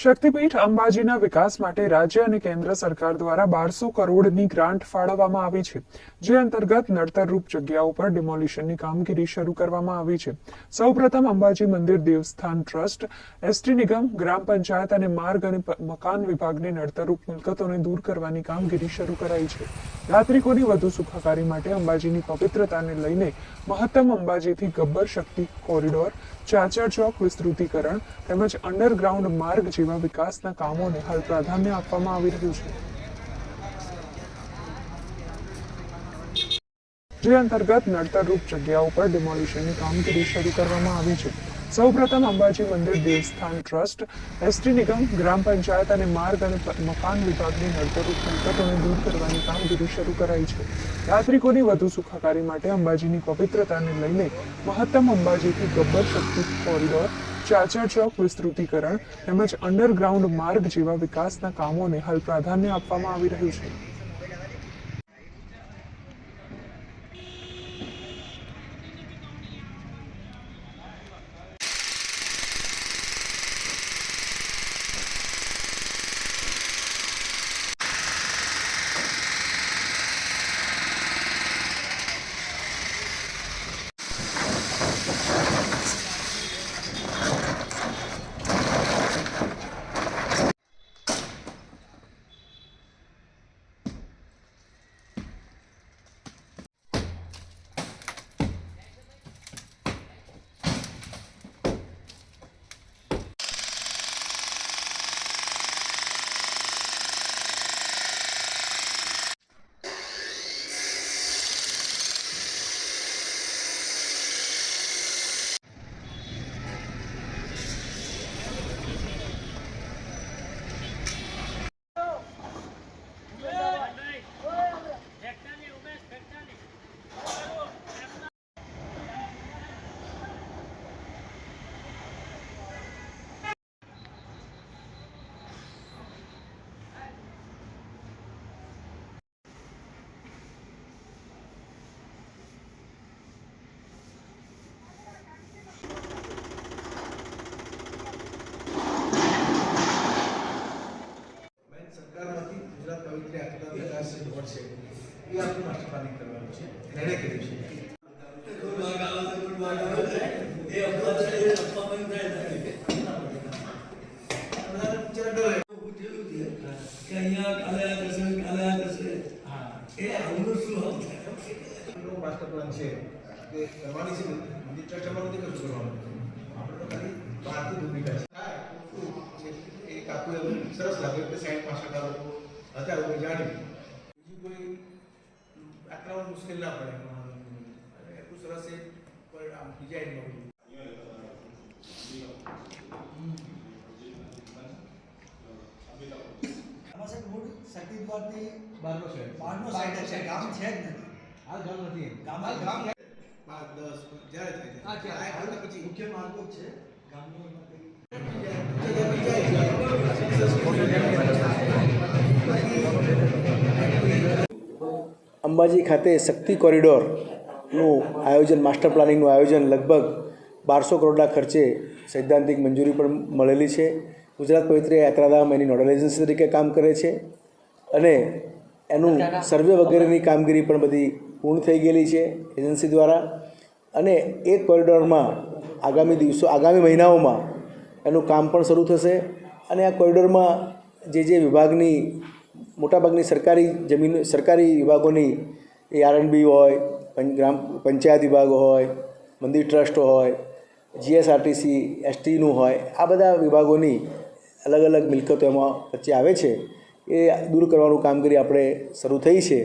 શક્તિપીઠ અંબાજીના વિકાસ માટે રાજ્ય અને કેન્દ્ર સરકાર દ્વારા બારસો કરોડની ગ્રાન્ટ ફાળવવામાં આવી છે, જે અંતર્ગત નડતરરૂપ જગ્યાઓ પર ડિમોલિશનની કામગીરી શરૂ કરવામાં આવી છે. સૌપ્રથમ અંબાજી મંદિર દેવસ્થાન ટ્રસ્ટ એસટી નિગમ, ગ્રામ પંચાયત અને માર્ગ અને મકાન વિભાગની નડતરરૂપ મિલકતોને દૂર કરવાની કામગીરી શરૂ કરાઈ છે. યાત્રિકોની વધુ સુખાકારી માટે અંબાજીની પવિત્રતાને લઈને મહત્તમ અંબાજીથી ગબ્બર શક્તિ કોરિડોર ચાચર ચોક વિસ્તૃતીકરણ તેમજ અંડરગ્રાઉન્ડ માર્ગ જેવા વિકાસના કામોને હાલ પ્રાધાન્ય આપવામાં આવી રહ્યું છે. જે અંતર્ગત નડતરરૂપ જગ્યાઓ ઉપર ડિમોલિશનની કામગીરી શરૂ કરવામાં આવી છે. સૌપ્રથમ અંબાજી મંદિર દેવસ્થાન ટ્રસ્ટ એસટી નિગમ, ગ્રામ પંચાયત અને માર્ગ અને મકાન વિભાગની નડતરરૂપ સંકટોને દૂર કરવાની કામગીરી શરૂ કરાઈ છે. યાત્રિકોની વધુ સુખાકારી માટે અંબાજીની પવિત્રતાને લઈને મહત્તમ અંબાજીથી ગબ્બર શક્તિ કોરિડોર ચાચર ચોક વિસ્તૃતીકરણ તેમજ અંડરગ્રાઉન્ડ માર્ગ જેવા વિકાસના કામોને હાલ પ્રાધાન્ય આપવામાં આવી રહ્યું છે મેં સરકારમાંથી ગુજરાત પવિત્ર યાત્રા વિકાસ જે બોર્ડ છે એ આપણું માસ્ટર પ્લાનિંગ કરવાનું છે નિર્ણય કર્યું છે બધાને બિચારા ડર રહે. કે અહીંયા કાલે આ થશે કાલે આ થશે એ આમનું શું હક છે એનો માસ્ટર પ્લાન છે કે કરવાની છે મંદિર ટ્રસ્ટ અમારું નથી કશું કરવાનું આપણે તો ખાલી બહારથી ભૂમિકા છે થાય તો શું કે એક આખું એવું સરસ લાગે કે સાઈડ પાછળ આ લોકો હતા એવું જાણ્યું બીજું કોઈ મુશ્કેલ ના પડે અને એટલું સરસ એ પર આમ ડિઝાઇન મળ્યું સાહેબ રોડ શક્તિ દ્વારથી બહારનો છે બહારનો સાઈડ છે ગામ છે જ નથી. આ ગામ નથી ગામ ગામ પાંચ દસ જ્યારે થાય. આ હાલ પછી. મુખ્ય માર્ગો છે. ગામનો એમાં કંઈ અંબાજી ખાતે શક્તિ કોરિડોરનું આયોજન, માસ્ટર પ્લાનિંગનું આયોજન લગભગ બારસો કરોડના ખર્ચે સૈદ્ધાંતિક મંજૂરી પણ મળેલી છે. ગુજરાત પવિત્ર યાત્રાધામ એની નોડલ એજન્સી તરીકે કામ કરે છે અને એનું સર્વે વગેરેની કામગીરી પણ બધી પૂર્ણ થઈ ગયેલી છે એજન્સી દ્વારા. અને એ કોરિડોરમાં આગામી દિવસો, આગામી મહિનાઓમાં એનું કામ પણ શરૂ થશે. અને આ કોરિડોરમાં જે જે વિભાગની મોટાભાગની સરકારી જમીન, સરકારી વિભાગોની એ આરએનબી હોય ગ્રામ, પંચાયત વિભાગ હોય, મંદિર ટ્રસ્ટ હોય જીએસઆરટીસી એસટીનું હોય, આ બધા વિભાગોની અલગ અલગ મિલકતો એમાં વચ્ચે આવે છે. એ દૂર કરવાનું કામગીરી આપણે શરૂ થઈ છે.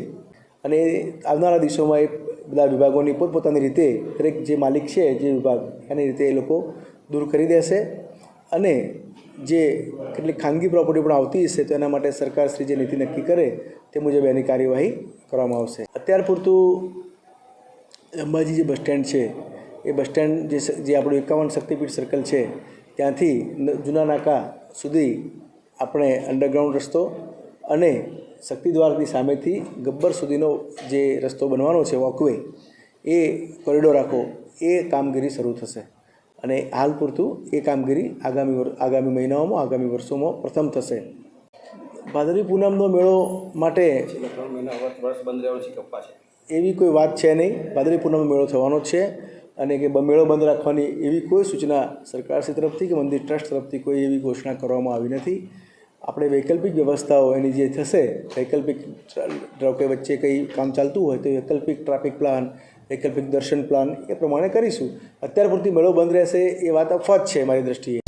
અને આવનારા દિવસોમાં એ બધા વિભાગોની પોતપોતાની રીતે દરેક જે માલિક છે, જે વિભાગ, એની રીતે એ લોકો દૂર કરી દેશે. અને જે કેટલીક ખાનગી પ્રોપર્ટી પણ આવતી હશે, તો એના માટે સરકારશ્રી જે નીતિ નક્કી કરે, તે મુજબ એની કાર્યવાહી કરવામાં આવશે. અત્યાર પૂરતું અંબાજી જે બસ સ્ટેન્ડ છે, એ બસ સ્ટેન્ડ જે આપણું એકાવન શક્તિપીઠ સર્કલ છે, ત્યાંથી જૂના નાકા સુધી આપણે અંડરગ્રાઉન્ડ રસ્તો અને શક્તિદ્વારની સામેથી ગબ્બર સુધીનો જે રસ્તો બનવાનો છે વોકવે એ કોરિડોર આખો એ કામગીરી શરૂ થશે. અને હાલ પૂરતું એ કામગીરી આગામી આગામી મહિનાઓમાં, આગામી વર્ષોમાં પ્રથમ થશે. ભાદરવી પૂનમનો મેળો માટે એવી કોઈ વાત છે નહીં. ભાદરવી પૂનમનો મેળો થવાનો છે અને કે મેળો બંધ રાખવાની એવી કોઈ સૂચના સરકારશ્રી તરફથી કે મંદિર ટ્રસ્ટ તરફથી કોઈ એવી ઘોષણા કરવામાં આવી નથી. આપણે વૈકલ્પિક વ્યવસ્થાઓ એની જે થશે, વૈકલ્પિક ધારો વચ્ચે કંઈ કામ ચાલતું હોય તો વૈકલ્પિક ટ્રાફિક પ્લાન વૈકલ્પિક દર્શન પ્લાન એ પ્રમાણે કરીશું. અત્યાર પૂરતી મેળો બંધ રહેશે એ વાત અફવાજ છે મારી દ્રષ્ટિએ.